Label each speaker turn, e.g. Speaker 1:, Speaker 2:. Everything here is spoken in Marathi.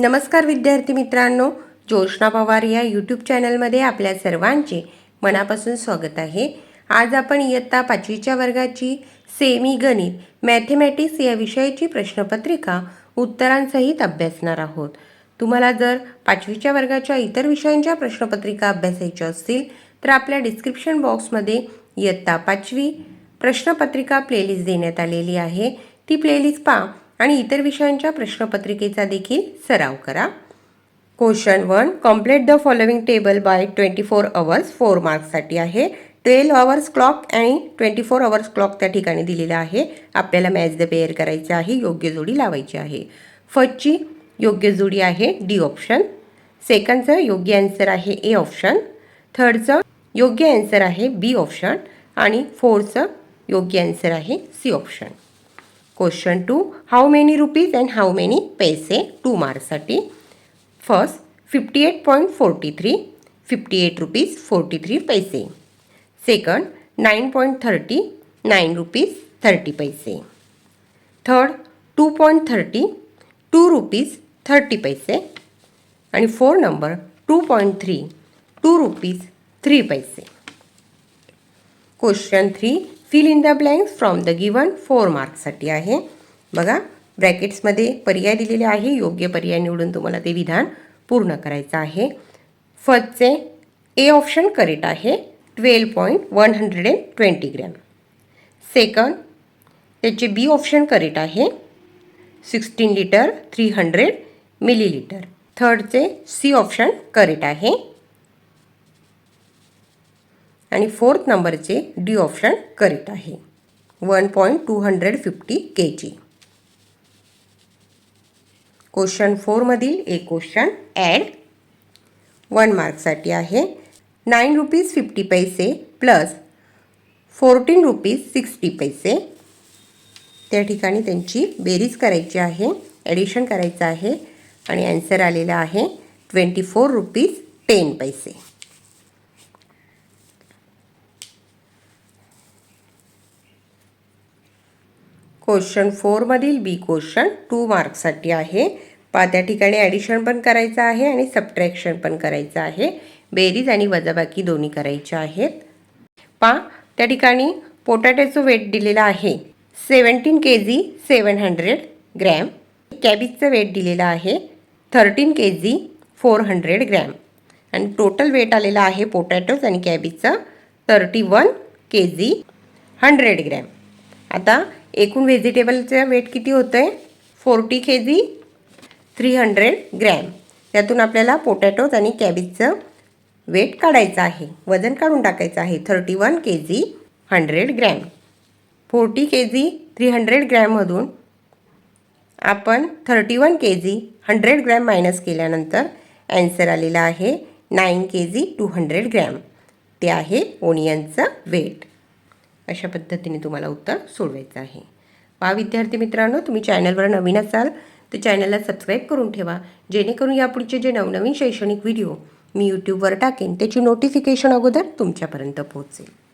Speaker 1: नमस्कार विद्यार्थी मित्रांनो ज्योष्णा पवार या यूट्यूब चॅनलमध्ये आपल्या सर्वांचे मनापासून स्वागत आहे आज आपण इयत्ता पाचवीच्या वर्गाची सेमी गणित मॅथेमॅटिक्स या विषयाची प्रश्नपत्रिका उत्तरांसहित अभ्यासणार आहोत तुम्हाला जर पाचवीच्या वर्गाच्या इतर विषयांच्या प्रश्नपत्रिका अभ्यासायच्या असतील तर आपल्या डिस्क्रिप्शन बॉक्समध्ये इयत्ता पाचवी प्रश्नपत्रिका प्लेलिस्ट देण्यात आलेली आहे ती प्लेलिस्ट पाहा आणि इतर विषयांच्या प्रश्नपत्रिकेचा देखील सराव करा question one complete the following table by twenty four hours four मार्क्ससाठी आहे ट्वेल्व अवर्स क्लॉक आणि ट्वेंटी फोर अवर्स क्लॉक त्या ठिकाणी दिलेला आहे आपल्याला मॅच द पेअर करायचं आहे योग्य जोडी लावायची आहे फर्स्टची योग्य जोडी आहे डी ऑप्शन सेकंडचं योग्य ॲन्सर आहे ए ऑप्शन थर्डचं योग्य ॲन्सर आहे बी ऑप्शन आणि फोर्थचं योग्य ॲन्सर आहे C option Question 2. How many rupees and how many paise? 2 marks. First, 58.43. 58 rupees 43 paise. Second, 9.30. 9 rupees 30 paise. Third, 2.30. 2 rupees 30 paise. And fourth number, 2.3. 2 rupees 3 paise. Question 3. Fill in the blanks from the given four मार्क्ससाठी आहे बघा ब्रॅकेट्समध्ये पर्याय दिलेले आहे योग्य पर्याय निवडून तुम्हाला ते विधान पूर्ण करायचं आहे फर्स्टचे ए ऑप्शन करेक्ट आहे twelve point one hundred and twenty gram second त्याचे बी ऑप्शन करेक्ट आहे sixteen litre three hundred millilitre थर्डचे C option correct आहे आणि fourth number D option correct आहे one point two hundred fifty K G question फोरमधील एक क्वेश्चन ॲड वन मार्कसाठी आहे nine rupees fifty paise plus fourteen rupees sixty paise त्या ठिकाणी त्यांची बेरीज करायची आहे ॲडिशन करायचं आहे आणि ॲन्सर आलेला आहे twenty four rupees ten paise question फोरमधील B question two मार्क्ससाठी आहे पा त्या ठिकाणी ॲडिशन पण करायचं आहे आणि सबट्रॅक्शन पण करायचं आहे बेरीज आणि वजाबाकी दोन्ही करायच्या आहेत पा त्या ठिकाणी पोटॅटोचं वेट दिलेलं आहे seventeen K G seven hundred gram कॅबीजचं weight दिलेलं आहे thirteen K G four hundred gram आणि टोटल वेट आलेला आहे पोटॅटोज आणि कॅबीजचं thirty one K G hundred gram आता एकूण व्हेजिटेबलचं वेट किती होतं आहे forty K G three hundred gram त्यातून आपल्याला पोटॅटोज आणि कॅबेजचं वेट काढायचं आहे वजन काढून टाकायचं आहे thirty one K G hundred gram forty K G three hundred ग्रॅममधून आपण thirty one K G hundred gram minus केल्यानंतर ॲन्सर आलेला आहे nine K G two hundred gram ते आहे ओनियनचं वेट अशा पद्धतीने तुम्हाला उत्तर सोडवायचं आहे पा विद्यार्थी मित्रांनो तुम्ही चॅनलवर नवीन असाल तर चॅनलला सबस्क्राईब करून ठेवा जेणेकरून यापुढचे जे नवनवीन शैक्षणिक व्हिडिओ मी यूट्यूबवर टाकेन त्याची नोटिफिकेशन अगोदर तुमच्यापर्यंत पोहोचेल